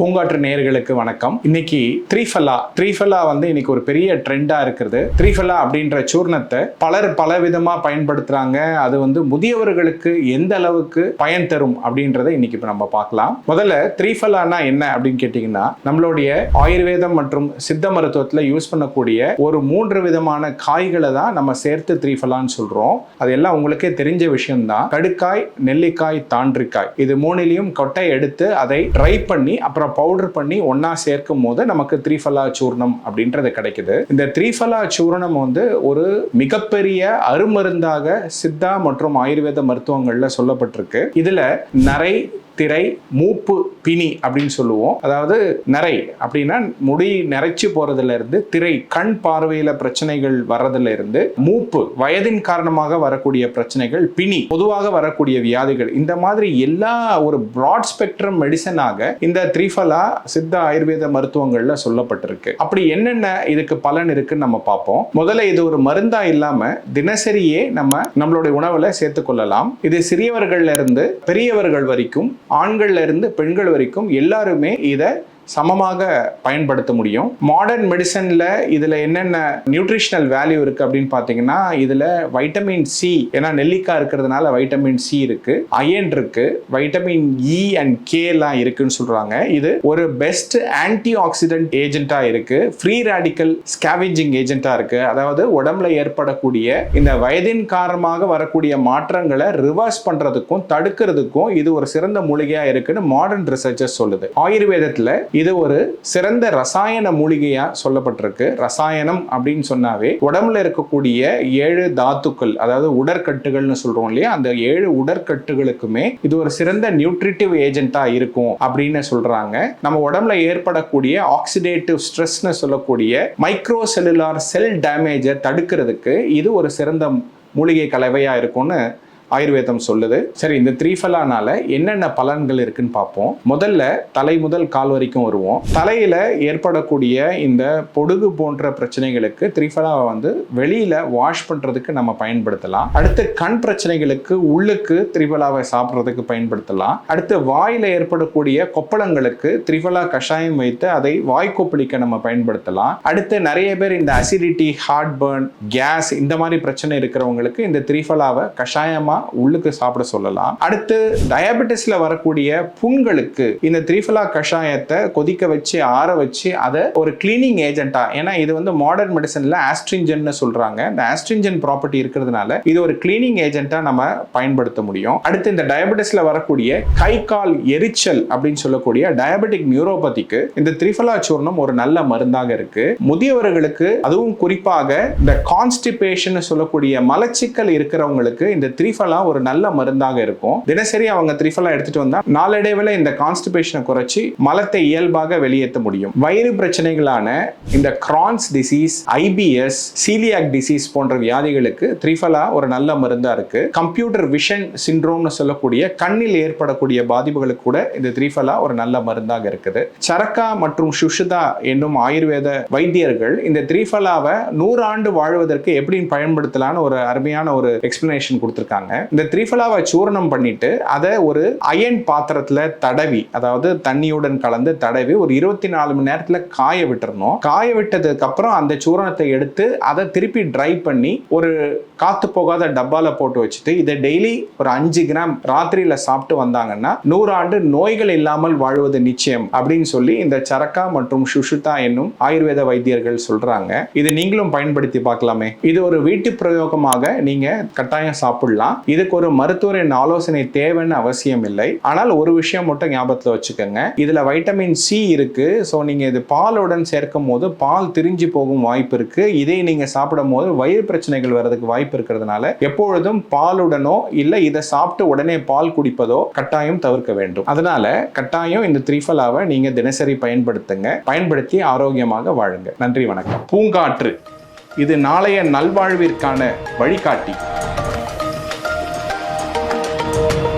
பூங்காற்று நேயர்களுக்கு வணக்கம். இன்னைக்கு த்ரீஃபல்லா த்ரீஃபல்லா வந்து இன்னைக்கு ஒரு பெரிய ட்ரெண்டா இருக்கிறது த்ரீஃபல்லா அப்படின்ற சூர்ணத்தை பலர் பல விதமா பயன்படுத்துறாங்க. அது வந்து முதியவர்களுக்கு எந்த அளவுக்கு பயன் தரும் அப்படின்றத இன்னைக்கு இப்போ நம்ம பார்க்கலாம். முதல்ல த்ரீஃபல்லானா என்ன அப்படின்னு கேட்டீங்கன்னா நம்மளுடைய ஆயுர்வேதம் மற்றும் சித்த மருத்துவத்துல யூஸ் பண்ணக்கூடிய ஒரு மூன்று விதமான காய்களை தான் நம்ம சேர்த்து த்ரீஃபல்லான்னு சொல்றோம். அது எல்லாம் உங்களுக்கே தெரிஞ்ச விஷயம்தான். கடுக்காய் நெல்லிக்காய் தாண்டிக்காய் இது மூணிலையும் கொட்டை எடுத்து அதை ட்ரை பண்ணி அப்புறம் பவுடர் பண்ணி ஒன்றா சேர்க்கும் போது நமக்கு த்ரீஃபலா சூர்ணம் அப்படின்றது கிடைக்குது. இந்த த்ரீஃபலா சூர்ணம் வந்து ஒரு மிகப்பெரிய அருமருந்தாக சித்தா மற்றும் ஆயுர்வேத மருத்துவங்களில் சொல்லப்பட்டிருக்கு. இதில் நரை திரை மூப்பு பிணி அப்படின்னு சொல்லுவோம். அதாவது நிறை அப்படின்னா முடி நிறைச்சு போறதுல இருந்து திரை கண் பார்வையில பிரச்சனைகள் வர்றதுல இருந்து மூப்பு வயதின் காரணமாக வரக்கூடிய பிரச்சனைகள் பிணி பொதுவாக வரக்கூடிய வியாதிகள். இந்த மாதிரி எல்லா ஒரு பிராட் ஸ்பெக்ட்ரம் மெடிசனாக இந்த த்ரீஃபலா சித்த ஆயுர்வேத மருத்துவங்கள்ல சொல்லப்பட்டிருக்கு. அப்படி என்னென்ன இதுக்கு பலன் இருக்குன்னு நம்ம பார்ப்போம். முதல்ல இது ஒரு மருந்தா இல்லாம தினசரியே நம்ம நம்மளுடைய உணவுல சேர்த்துக்கொள்ளலாம் இது சிறியவர்கள்ல இருந்து பெரியவர்கள் வரைக்கும் ஆண்கள்ல இருந்து பெண்கள் வரைக்கும் எல்லாருமே இதை சமமாக பயன்படுத்த முடியும். மாடர்ன் மெடிசனில் இதில் என்னென்ன நியூட்ரிஷனல் வேல்யூ இருக்குது அப்படின்னு பார்த்தீங்கன்னா இதில் வைட்டமின் சி ஏன்னா நெல்லிக்காய் இருக்கிறதுனால வைட்டமின் சி இருக்குது அயன் இருக்குது வைட்டமின் இ அண்ட் கே எல்லாம் இருக்குன்னு சொல்கிறாங்க இது ஒரு பெஸ்ட் ஆன்டி ஆக்சிடென்ட் ஏஜென்ட்டாக இருக்குது ஃப்ரீ ரேடிக்கல் ஸ்கேவிஞ்சிங் ஏஜென்ட்டாக இருக்குது அதாவது உடம்புல ஏற்படக்கூடிய இந்த வயதின் காரணமாக வரக்கூடிய மாற்றங்களை ரிவர்ஸ் பண்ணுறதுக்கும் தடுக்கிறதுக்கும் இது ஒரு சிறந்த மூலிகையாக இருக்குன்னு மாடர்ன் ரிசர்ச்சர்ஸ் சொல்லுது. ஆயுர்வேதத்தில் இது ஒரு சிறந்த ரசாயன மூலிகையா சொல்லப்பட்டிருக்கு. ரசாயனம் அப்படின்னு சொன்னாவே உடம்புல இருக்கக்கூடிய ஏழு தாத்துக்கள் அதாவது உடற்கட்டுகள்னு சொல்றோம் இல்லையா? அந்த ஏழு உடற்கட்டுகளுக்குமே இது ஒரு சிறந்த நியூட்ரிட்டிவ் ஏஜென்ட்டா இருக்கும் அப்படின்னு சொல்றாங்க. நம்ம உடம்புல ஏற்படக்கூடிய ஆக்சிடேட்டிவ் ஸ்ட்ரெஸ்னு சொல்லக்கூடிய மைக்ரோ செல்லுலார் செல் டேமேஜை தடுக்கிறதுக்கு இது ஒரு சிறந்த மூலிகை கலவையா இருக்கும்னு ஆயுர்வேதம் சொல்லுது. சரி இந்த த்ரீஃபலானால என்னென்ன பலன்கள் இருக்குன்னு பார்ப்போம். முதல்ல தலை முதல் கால் வரைக்கும் வருவோம். தலையில ஏற்படக்கூடிய இந்த பொடுகு போன்ற பிரச்சனைகளுக்கு த்ரீஃபலாவை வந்து வெளியில வாஷ் பண்றதுக்கு நம்ம பயன்படுத்தலாம். அடுத்து கண் பிரச்சனைகளுக்கு உள்ளுக்கு த்ரிஃபலாவை சாப்பிட்றதுக்கு பயன்படுத்தலாம். அடுத்து வாயில ஏற்படக்கூடிய கொப்பளங்களுக்கு த்ரிஃபலா கஷாயம் வைத்து அதை வாய் கொப்பளிக்க நம்ம பயன்படுத்தலாம். அடுத்து நிறைய பேர் இந்த அசிடிட்டி ஹார்ட் பர்ன் கேஸ் இந்த மாதிரி பிரச்சனை இருக்கிறவங்களுக்கு இந்த த்ரிஃபலாவை கஷாயமா உள்ளுக்கு சாப்பிட சொல்லலாம். அடுத்து டயபெட்டிஸ்ல வரக்கூடிய புண்களுக்கு இந்த த்ரீஃபலா கஷாயத்தை கொதிக்க வச்சு ஆற வச்சு அதை ஒரு கிளீனிங் ஏஜென்ட்டா ஏன்னா இது வந்து மாடர்ன் மெடிசன்ல ஆஸ்ட்ரிஞ்சன் சொல்றாங்க. இந்த ஆஸ்ட்ரிஞ்சன் ப்ராப்பர்ட்டி இருக்கிறதுனால இது ஒரு கிளீனிங் ஏஜென்ட்டா நம்ம பயன்படுத்த முடியும். அடுத்து இந்த டயபெட்டிஸ்ல வரக்கூடிய கை கால் எரிச்சல் அப்படின்னு சொல்லக்கூடிய டயபெட்டிக் நியூரோபதிக்கு இந்த த்ரிஃபலா சூர்ணம் ஒரு நல்ல மருந்தாக இருக்கு. முதியவர்களுக்கு அதுவும் குறிப்பாக இந்த கான்ஸ்டிபேஷன் சொல்லக்கூடிய மலச்சிக்கல் இருக்கிறவங்களுக்கு இந்த த்ரிஃபலா ஒரு நல்ல மருந்தாக இருக்கும். தினசரி அவங்க த்ரிஃபலா எடுத்துட்டு வந்தா நாளடைவில் இந்த கான்ஸ்டிபேஷனை குறைச்சி மலத்தை இயல்பாக வெளியேற்ற முடியும். வயிறு பிரச்சனைகளான இந்த Crohn's disease IBS celiac disease போன்ற வியாதிகளுக்கு த்ரிஃபலா ஒரு நல்ல மருந்தா இருக்கு. கம்ப்யூட்டர் விஷன் சிண்ட்ரோம்னு சொல்லக்கூடிய கண்ணில் ஏற்படக்கூடிய பாதிப்புகளுக்கு கூட இந்த த்ரிஃபலா ஒரு நல்ல மருந்தாக இருக்குது. சரக்கா மற்றும் சுஷுதா என்னும் ஆயுர்வேத வைத்தியர்கள் இந்த த்ரிஃபலாவை நூறு ஆண்டு வாழ்வதற்கு எப்படி பயன்படுத்தலான்னு ஒரு அருமையான ஒரு எக்ஸ்பிளனேஷன் கொடுத்துருக்காங்க. இந்த திரிஃபலாவை சூரணம் பண்ணிட்டு அதை ஒரு அயன் பாத்திரத்துல தடவி அதாவது தண்ணியுடன் கலந்து தடவி ஒரு இருபத்தி நாலு மணி நேரத்துல காய விட்டுறணும். காய விட்டதுக்கு அப்புறம் அந்த சூரணத்தை எடுத்து அதை திருப்பி ட்ரை பண்ணி ஒரு காத்து போகாத டப்பால போட்டு வச்சுட்டு இதை டெய்லி ஒரு அஞ்சு கிராம் ராத்திரியில சாப்பிட்டு வந்தாங்கன்னா நூறு ஆண்டு நோய்கள் இல்லாமல் வாழ்வது நிச்சயம் அப்படின்னு சொல்லி இந்த சரக்கா மற்றும் சுஷுதா என்னும் ஆயுர்வேத வைத்தியர்கள் சொல்றாங்க. இது நீங்களும் பயன்படுத்தி பார்க்கலாமே. இது ஒரு வீட்டு பிரயோகமாக நீங்க கட்டாயம் சாப்பிடலாம். இதுக்கு ஒரு மருத்துவரின் ஆலோசனை தேவைன்னு அவசியம் இல்லை ஆனால் ஒரு விஷயம் மட்டும் ஞாபகத்தில் வச்சுக்கோங்க. இதில் வைட்டமின் சி இருக்கு. ஸோ நீங்க இது பாலுடன் சேர்க்கும் போது பால் திரிஞ்சு போகும் வாய்ப்பு இருக்கு. இதை நீங்க சாப்பிடும் போது வயிறு பிரச்சனைகள் வர்றதுக்கு வாய்ப்பு இருக்கிறதுனால எப்பொழுதும் பாலுடனோ இல்லை இதை சாப்பிட்டு உடனே பால் குடிப்பதோ கட்டாயம் தவிர்க்க வேண்டும். அதனால கட்டாயம் இந்த த்ரீஃபலாவை நீங்க தினசரி பயன்படுத்துங்க. பயன்படுத்தி ஆரோக்கியமாக வாழுங்க. நன்றி வணக்கம். பூங்காற்று. இது நாளைய நல்வாழ்விற்கான வழிகாட்டி. Thank you